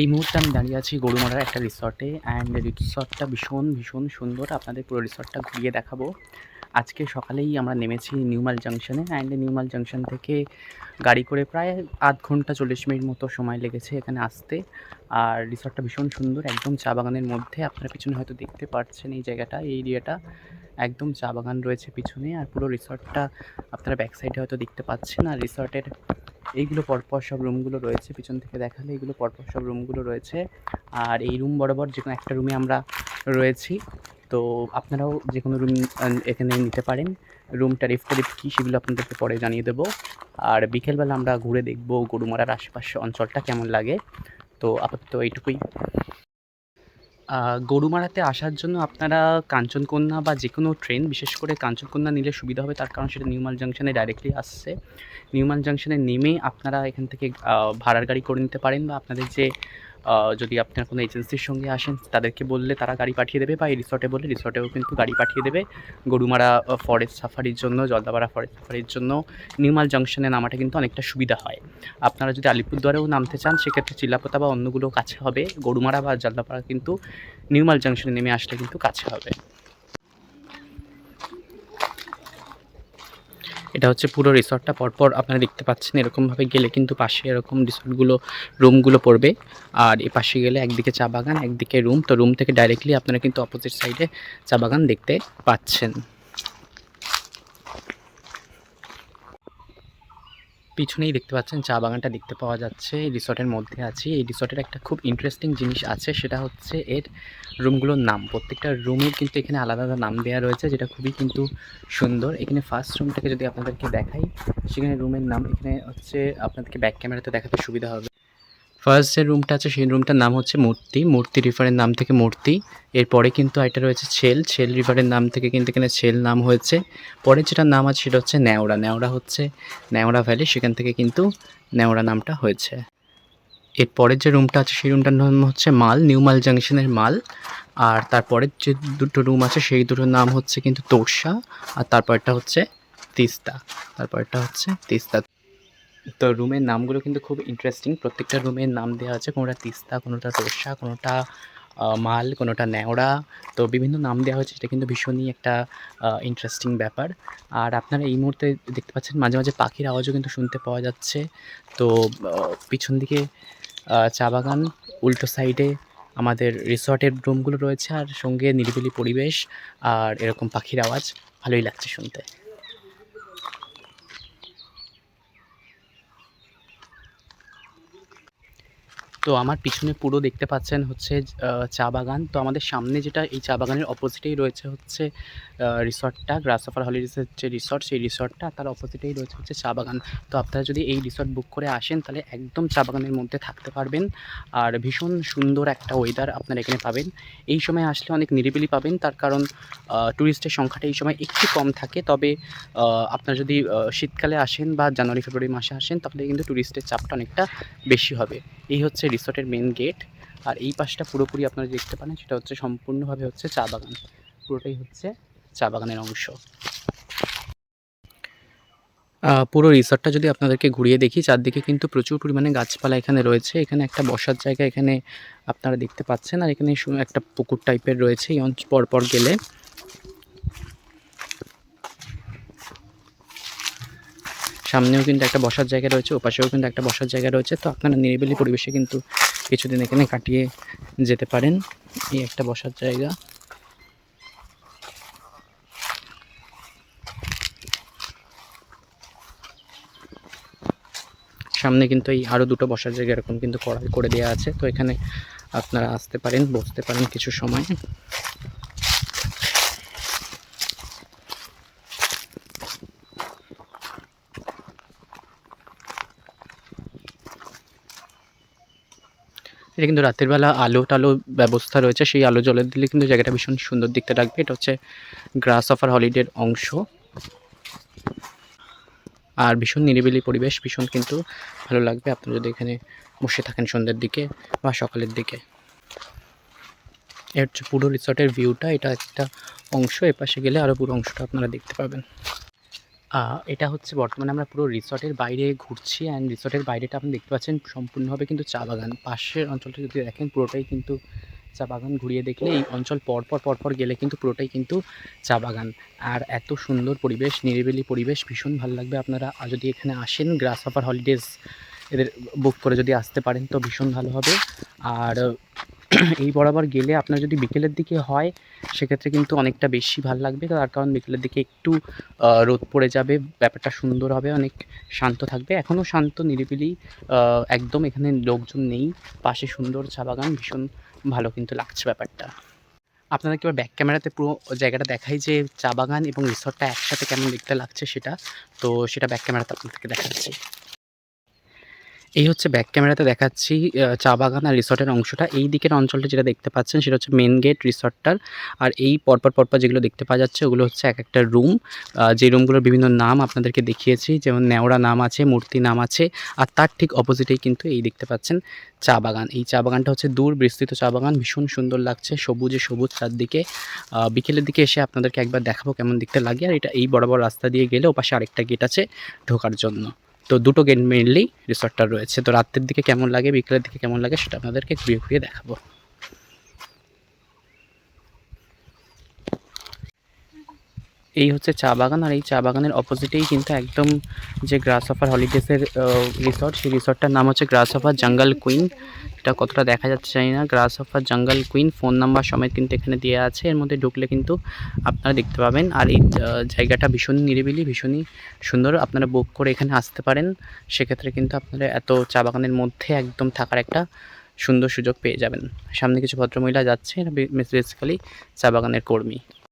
এই মুহূর্তে আমি দাঁড়িয়ে আছি গরুমারার একটা রিসর্টে অ্যান্ড রিসর্টটা ভীষণ ভীষণ সুন্দর। আপনাদের পুরো রিসর্টটা ঘুরিয়ে দেখাবো। আজকে সকালেই আমরা নেমেছি নিউমাল জাংশনে অ্যান্ড নিউমাল জাংশন থেকে গাড়ি করে প্রায় আধ ঘণ্টা চল্লিশ মিনিট মতো সময় লেগেছে এখানে আসতে। আর রিসর্টটা ভীষণ সুন্দর, একদম চা বাগানের মধ্যে। আপনারা পিছনে হয়তো দেখতে পাচ্ছেন এই জায়গাটা, এই এরিয়াটা একদম চা বাগান রয়েছে পিছনে। আর পুরো রিসর্টটা আপনারা ব্যাক সাইডে হয়তো দেখতে পাচ্ছেন। আর রিসর্টের এইগুলো পরপর সব রুমগুলো রয়েছে, পিছন থেকে দেখালে এইগুলো পরপর সব রুমগুলো রয়েছে। আর এই রুম বরাবর যে কোনো একটা রুমে আমরা রয়েছি। তো আপনারাও যে কোনো রুম এখানে নিতে পারেন। রুম ট্যারিফ ট্যারিফ কী সেগুলো আপনাদেরকে পরে জানিয়ে দেবো। আর বিকেলবেলা আমরা ঘুরে দেখব গরুমারার আশেপাশে অঞ্চলটা কেমন লাগে। তো আপাতত এইটুকুই। গরুমারাতে আসার জন্য আপনারা কাঞ্চনকন্যা বা যে কোনো ট্রেন বিশেষ করে কাঞ্চনকন্যা নিলে সুবিধা হবে। তার কারণ সেটা নিউমাল জাংশনে ডাইরেক্টলি আসছে। নিউমাল জাংশনে নেমে আপনারা এখান থেকে ভাড়ার গাড়ি করে নিতে পারেন বা আপনাদের যে যদি আপনার কোনো এজেন্সির সঙ্গে আসেন, তাদেরকে বললে তারা গাড়ি পাঠিয়ে দেবে বা এই রিসর্টে বললে রিসর্টেও কিন্তু গাড়ি পাঠিয়ে দেবে। গরুমারা ফরেস্ট সাফারির জন্য, জলদাপাড়া ফরেস্ট সাফারির জন্য নিউমাল জাংশনে নামাটা কিন্তু অনেকটা সুবিধা হয়। আপনারা যদি আলিপুরদুয়ারেও নামতে চান, সেক্ষেত্রে চিল্লাপোতা বা অন্যগুলো কাছে হবে। গরুমারা বা জলদাপাড়া কিন্তু নিউমাল জাংশনে নেমে আসলে কিন্তু কাছে হবে। এটা হচ্ছে পুরো রিসর্টটা। পরপর আপনারা দেখতে পাচ্ছেন এরকমভাবে গেলে কিন্তু পাশে এরকম রিসর্টগুলো, রুমগুলো পড়বে। আর এ পাশে গেলে একদিকে চা বাগান, একদিকে রুম। তো রুম থেকে ডাইরেক্টলি আপনারা কিন্তু অপোজিট সাইডে চা বাগান দেখতে পাচ্ছেন। পিছনেই দেখতে পাচ্ছেন, চা বাগানটা দেখতে পাওয়া যাচ্ছে। এই রিসর্টের মধ্যে আছি। এই রিসর্টের একটা খুব ইন্টারেস্টিং জিনিস আছে, সেটা হচ্ছে এর রুমগুলোর নাম। প্রত্যেকটা রুমের কিন্তু এখানে আলাদা আলাদা নাম দেওয়া রয়েছে, যেটা খুবই কিন্তু সুন্দর। এখানে ফার্স্ট রুমটাকে যদি আপনাদেরকে দেখাই, সেখানে রুমের নাম এখানে হচ্ছে আপনাদেরকে ব্যাক ক্যামেরাতে দেখাতে সুবিধা হবে। ফার্স্ট যে রুমটা আছে, সেই রুমটার নাম হচ্ছে মূর্তি। মূর্তি রিভারের নাম থেকে মূর্তি। এরপরে কিন্তু এটা রয়েছে ছেল ছেল রিভারের নাম থেকে কিন্তু এখানে ছেল নাম হয়েছে। পরে যেটা নাম আছে, সেটা হচ্ছে ন্যাওড়া। ন্যাওড়া হচ্ছে ন্যাওড়া ভ্যালি সেখান থেকে কিন্তু ন্যাওড়া নামটা হয়েছে। এরপরের যে রুমটা আছে, সেই রুমটার নাম হচ্ছে মাল, নিউ মাল জাংশনের মাল। আর তারপরের যে দুটো রুম আছে, সেই দুটোর নাম হচ্ছে কিন্তু তোরসা। আর তারপরটা হচ্ছে তিস্তা। তারপরটা হচ্ছে তিস্তা। তো রুমের নামগুলো কিন্তু খুব ইন্টারেস্টিং প্রত্যেকটা রুমের নাম দেওয়া আছে। কোনোটা তিস্তা, কোনোটা তোরসা, কোনোটা মাল, কোনোটা ন্যাওড়া। তো বিভিন্ন নাম দেওয়া হয়েছে এটা কিন্তু ভীষণই একটা ইন্টারেস্টিং ব্যাপার। আর আপনারা এই মুহূর্তে দেখতে পাচ্ছেন, মাঝে মাঝে পাখির আওয়াজও কিন্তু শুনতে পাওয়া যাচ্ছে। তো পিছন দিকে চা বাগান, উল্টো সাইডে আমাদের রিসর্টের রুমগুলো রয়েছে, আর সঙ্গে নিরিবিলি পরিবেশ আর এরকম পাখির আওয়াজ। ভালোই লাগছে শুনতে। তো আমার পিছনে পুরো দেখতে পাচ্ছেন হচ্ছে চা বাগান। তো আমাদের সামনে যেটা এই চা বাগানের অপোজিটেই রয়েছে হচ্ছে রিসর্টটা গ্রাসফার হলিডেজের যে রিসর্ট, সেই রিসর্টটা, তার অপোজিটেই রয়েছে হচ্ছে চা বাগান। তো আপনারা যদি এই রিসর্ট বুক করে আসেন, তাহলে একদম চা বাগানের মধ্যে থাকতে পারবেন। আর ভীষণ সুন্দর একটা ওয়েদার আপনারা এখানে পাবেন। এই সময় আসলে অনেক নিরিবিলি পাবেন, তার কারণ ট্যুরিস্টের সংখ্যাটা এই সময় একটু কম থাকে। তবে আপনারা যদি শীতকালে আসেন বা জানুয়ারি, ফেব্রুয়ারি মাসে আসেন, তাহলে কিন্তু ট্যুরিস্টের চাপটা অনেকটা বেশি হবে। এই হচ্ছে রিসর্টের মেন গেট আর এই পাশটা পুরোপুরি আপনারা দেখতে পারেন, সেটা হচ্ছে সম্পূর্ণভাবে হচ্ছে চা বাগান। পুরোটাই হচ্ছে চা বাগানের অংশ। পুরো রিসর্টটা যদি আপনাদেরকে ঘুরিয়ে দেখি, চারদিকে কিন্তু প্রচুর পরিমাণে গাছপালা এখানে রয়েছে। এখানে একটা বসার জায়গা এখানে আপনারা দেখতে পাচ্ছেন, আর এখানে একটা পুকুর টাইপের রয়েছে, এই অঞ্চ পর পর গেলে। সামনেও কিন্তু একটা বসার জায়গা রয়েছে, ওপাশেও কিন্তু একটা বসার জায়গা রয়েছে। তো আপনারা নিরিবিলি পরিবেশে কিন্তু কিছুদিন এখানে কাটিয়ে যেতে পারেন। এই একটা বসার জায়গা। সামনে কিন্তু এই আরও দুটো বসার জায়গা এরকম কিন্তু করা করে দেওয়া আছে। তো এখানে আপনারা আসতে পারেন, বসতে পারেন কিছু সময়। এটা কিন্তু রাতের বেলা আলো টালো ব্যবস্থা রয়েছে। সেই আলো জলের দিলে কিন্তু জায়গাটা ভীষণ সুন্দর দেখতে লাগবে। এটা হচ্ছে গ্রাস অফার হলিডের অংশ। আর ভীষণ নিরিবিলি পরিবেশ, ভীষণ কিন্তু ভালো লাগবে। আপনারা যদি এখানে বসে থাকেন সন্ধ্যের দিকে বা সকালের দিকে। এর হচ্ছে পুরো রিসর্টের ভিউটা, এটা একটা অংশ। এপাশে গেলে আরও পুরো অংশটা আপনারা দেখতে পাবেন। এটা হচ্ছে বর্তমানে আমরা পুরো রিসর্টের বাইরে ঘুরছি অ্যান্ড রিসর্টের বাইরেটা আপনি দেখতে পাচ্ছেন সম্পূর্ণভাবে কিন্তু চা বাগান। পাশের অঞ্চলটা যদি দেখেন পুরোটাই কিন্তু চা বাগান। ঘুরিয়ে দেখলে এই অঞ্চল পরপর, পরপর গেলে কিন্তু পুরোটাই কিন্তু চা বাগান। আর এত সুন্দর পরিবেশ, নিরিবিলি পরিবেশ ভীষণ ভালো লাগবে। আপনারা যদি এখানে আসেন গ্রাসহপার হলিডেজ এদের বুক করে যদি আসতে পারেন তো ভীষণ ভালো হবে। আর এই বরাবর গেলে আপনার যদি বিকেলের দিকে হয় সেক্ষেত্রে কিন্তু অনেকটা বেশি ভালো লাগবে। তার কারণ বিকেলের দিকে একটু রোদ পড়ে যাবে। ব্যাপারটা সুন্দর হবে, অনেক শান্ত থাকবে। এখনও শান্ত নিরিবিলি একদম এখানে লোকজন নেই। পাশে সুন্দর চা বাগান ভীষণ ভালো কিন্তু লাগছে ব্যাপারটা। আপনাদেরকে এবার ব্যাক ক্যামেরাতে পুরো জায়গাটা দেখাই যে চা বাগান এবং রিসর্টটা একসাথে কেমন দেখতে লাগছে সেটা। তো সেটা ব্যাক ক্যামেরাতে আপনাদেরকে দেখাচ্ছি। এই হচ্ছে ব্যাক ক্যামেরাতে দেখাচ্ছি চা বাগান আর রিসর্টের অংশটা। এই দিকের অঞ্চলটা যেটা দেখতে পাচ্ছেন সেটা হচ্ছে মেইন গেট রিসর্টটার। আর এই পরপর, পরপর যেগুলো দেখতে পাওয়া যাচ্ছে ওগুলো হচ্ছে এক একটা রুম। যে রুমগুলোর বিভিন্ন নাম আপনাদেরকে দেখিয়েছি। যেমন নেওড়া নাম আছে, মূর্তি নাম আছে। আর তার ঠিক অপোজিটেই কিন্তু এই দেখতে পাচ্ছেন চা বাগান। এই চা বাগানটা হচ্ছে দূর বিস্তৃত চা বাগান। ভীষণ সুন্দর লাগছে। সবুজে সবুজ চারদিকে। বিকেলের দিকে এসে আপনাদেরকে একবার দেখাবো কেমন দেখতে লাগে। আর এটা এই বরাবর রাস্তা দিয়ে গেলে ওপাশে আরেকটা গেট আছে ঢোকার জন্য। তো দুটো গেট মেইনলি রিসর্টটা রয়েছে। তো রাত্রের দিকে কেমন লাগে, বিকেলের দিকে কেমন লাগে সেটা আপনাদেরকে ঘুরিয়ে, ঘুরিয়ে দেখাবো। এই হচ্ছে চা বাগান আর এই চা বাগানের অপোজিটেই কিন্তু একদম যে গ্রাসহপার হলিডেজের আ রিসর্ট সেই রিসর্টটার নাম হচ্ছে গ্রাসহপার জঙ্গল কুইন। এটা কতটা দেখা যাচ্ছে জানি না। গ্রাসহপার জঙ্গল কুইন ফোন নাম্বার সমেত কিন্তু এখানে দেয়া আছে। এর মধ্যে ঢুকলে কিন্তু আপনারা দেখতে পাবেন। আর এই জায়গাটা ভীষণ নিরিবিলি, ভীষণই সুন্দর। আপনারা বুক করে এখানে আসতে পারেন। সেক্ষেত্রে কিন্তু আপনারা এত চা বাগানের মধ্যে একদম থাকার একটা সুন্দর সুযোগ পেয়ে যাবেন। সামনে কিছু ভদ্রমহিলা যাচ্ছে বেসিক্যালি চা বাগানের কর্মী।